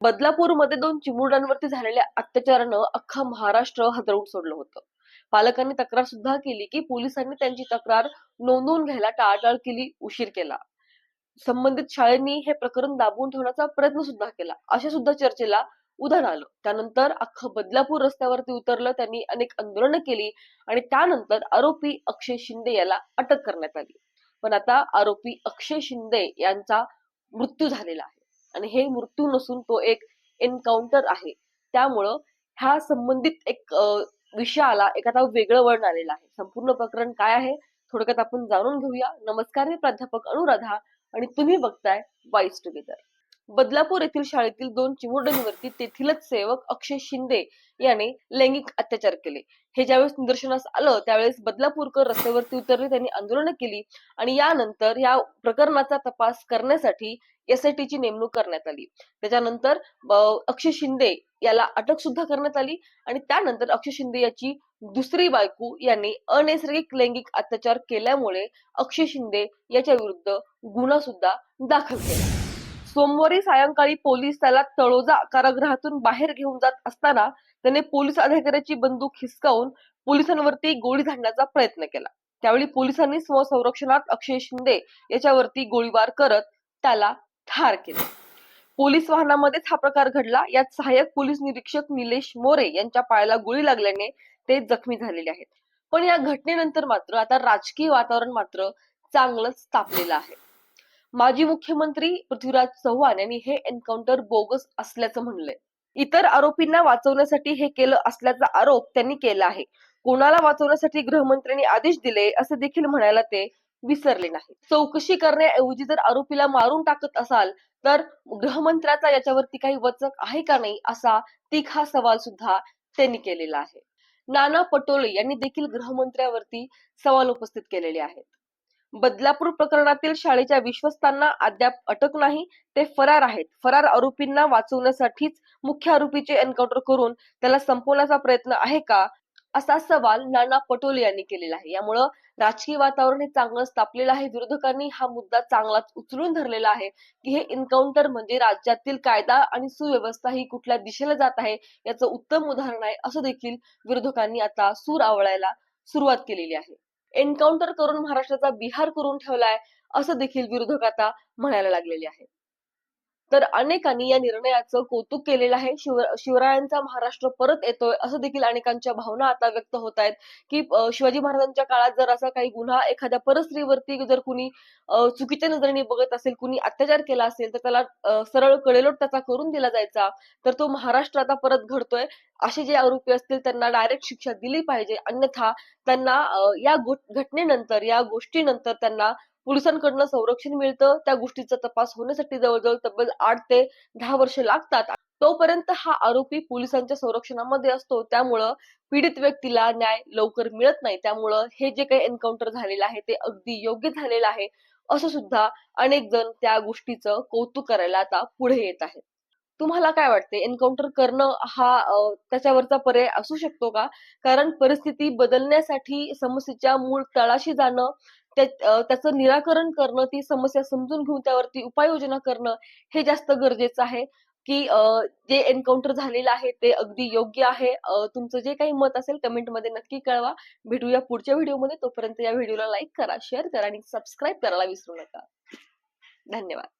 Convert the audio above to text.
बदलापूरमध्ये दोन चिमुरड्यांवरती झालेल्या अत्याचारानं अख्खा महाराष्ट्र हादरवून सोडलं होतं. पालकांनी तक्रार सुद्धा केली की पोलिसांनी त्यांची तक्रार नोंदवून घ्यायला टाळाटाळ केली उशीर केला. संबंधित शाळेंनी हे प्रकरण दाबून ठेवण्याचा प्रयत्न सुद्धा केला. अशा सुद्धा चर्चेला उधाण आलं. त्यानंतर अख्खं बदलापूर रस्त्यावरती उतरलं त्यांनी अनेक आंदोलनं केली आणि त्यानंतर आरोपी अक्षय शिंदे याला अटक करण्यात आली. पण आता आरोपी अक्षय शिंदे यांचा मृत्यू झालेला आहे. आणि हे मृत्यू नसून तो एक एन्काउंटर आहे. त्यामुळं ह्या संबंधित एक विषयाला एक आता वेगळं वळण आलेलं आहे. संपूर्ण प्रकरण काय आहे? थोडक्यात आपण जाणून घेऊया. नमस्कार मी प्राध्यापक अनुराधा आणि तुम्ही बघताय वाईस टुगेदर बदलापूर येथील शाळेतील दोन चिमुरड्यांवरती तेथीलच सेवक अक्षय शिंदे याने लैंगिक अत्याचार केले. हे ज्यावेळेस निदर्शनास आलं त्यावेळेस बदलापूरकर रस्त्यावरती उतरले त्यांनी आंदोलनं केली आणि यानंतर या प्रकरणाचा तपास करण्यासाठी एसआयटी ची नेमणूक करण्यात आली. त्याच्यानंतर अक्षय शिंदे याला अटक सुद्धा करण्यात आली आणि त्यानंतर अक्षय शिंदे याची दुसरी बायको यांनी अनैसर्गिक लैंगिक अत्याचार केल्यामुळे अक्षय शिंदे याच्या विरुद्ध गुन्हा सुद्धा दाखल केला. सोमवारी सायंकाळी पोलीस त्याला तळोजा कारागृहातून बाहेर घेऊन जात असताना त्याने पोलीस अधिकाऱ्याची बंदूक हिसकावून पोलिसांवरती गोळी झाडण्याचा प्रयत्न केला. त्यावेळी पोलिसांनी स्वसंरक्षणात अक्षय शिंदे याच्यावरती गोळीबार करत त्याला ठार केले. पोलीस वाहनामध्येच हा प्रकार घडला. यात सहाय्यक पोलीस निरीक्षक निलेश मोरे यांच्या पायाला गोळी लागल्याने ते जखमी झालेले आहेत. पण या घटनेनंतर मात्र आता राजकीय वातावरण मात्र चांगलंच तापलेलं आहे. माजी मुख्यमंत्री पृथ्वीराज चव्हाण यांनी हे एन्काउंटर बोगस असल्याचं म्हणलंय. इतर आरोपींना वाचवण्यासाठी हे केलं असल्याचा आरोप त्यांनी केला आहे. कोणाला वाचवण्यासाठी गृहमंत्र्यांनी आदेश दिले असे देखील म्हणायला ते विसरले नाही चौकशी करण्याऐवजी जर आरोपीला मारून टाकत असाल तर गृहमंत्र्याचा याच्यावरती काही वचक आहे का नाही असा तिखा सवाल सुद्धा त्यांनी केलेला आहे. नाना पटोले यांनी देखील गृहमंत्र्यावरती सवाल उपस्थित केलेले आहेत. बदलापूर प्रकरणातील शाळेच्या विश्वस्तांना अद्याप अटक नाही ते फरार आहेत. फरार आरोपींना वाचवण्यासाठीच मुख्य आरोपीचे एन्काउंटर करून त्याला संपवण्याचा प्रयत्न आहे का असा सवाल नाना पटोले यांनी केलेला आहे. यामुळं राजकीय वातावरण हे चांगलंच तापलेलं आहे. विरोधकांनी हा मुद्दा चांगलाच उचलून धरलेला आहे की हे एन्काउंटर म्हणजे राज्यातील कायदा आणि सुव्यवस्था ही कुठल्या दिशेला जात आहे याचं उत्तम उदाहरण आहे असं देखील विरोधकांनी आता सूर आवळायला सुरुवात केलेली आहे. एन्काउंटर करून महाराष्ट्राचा बिहार करून ठेवलाय असं देखील विरोधक आता म्हणायला लागलेले आहे तर अनेकांनी या निर्णयाचं कौतुक केलेलं आहे. शिव शिवरायांचा महाराष्ट्र परत येतोय असं देखील अनेकांच्या भावना आता व्यक्त होत आहेत की शिवाजी महाराजांच्या काळात जर असा काही गुन्हा एखाद्या परस्त्रीवरती जर कुणी चुकीच्या नजरेने बघत असेल कुणी अत्याचार केला असेल तर त्याला सरळ कडेलोट त्याचा करून दिला जायचा तर तो महाराष्ट्र आता परत घडतोय. असे जे आरोपी असतील त्यांना डायरेक्ट शिक्षा दिली पाहिजे. अन्यथा त्यांना या घटनेनंतर या गोष्टीनंतर त्यांना पोलिसांकडनं संरक्षण मिळतं. त्या गोष्टीचा तपास होण्यासाठी जवळजवळ तब्बल आठ ते दहा वर्ष लागतात. तोपर्यंत हा आरोपी पोलिसांच्या संरक्षणामध्ये असतो. त्यामुळं पीडित व्यक्तीला न्याय लवकर मिळत नाही. त्यामुळं हे जे काही एन्काउंटर झालेलं आहे ते अगदी योग्य झालेलं आहे असं सुद्धा अनेक जण त्या गोष्टीचं कौतुक करायला आता पुढे येत आहेत. तुम्हाला काय वाटते एन्काउंटर करणं हा त्याच्यावरचा पर्याय असू शकतो का? कारण परिस्थिती बदलण्यासाठी समस्येच्या मूळ तळाशी जाणं त्याचं निराकरण करणं ती समस्या समजून घेऊन त्यावरती उपाययोजना करणं हे जास्त गरजेचं आहे. की जे एन्काउंटर झालेलं आहे ते अगदी योग्य आहे. तुमचं जे काही मत असेल कमेंटमध्ये नक्की कळवा. भेटूया पुढच्या व्हिडिओमध्ये. तोपर्यंत या व्हिडिओला लाईक करा शेअर करा आणि सबस्क्राईब करायला विसरू नका. धन्यवाद.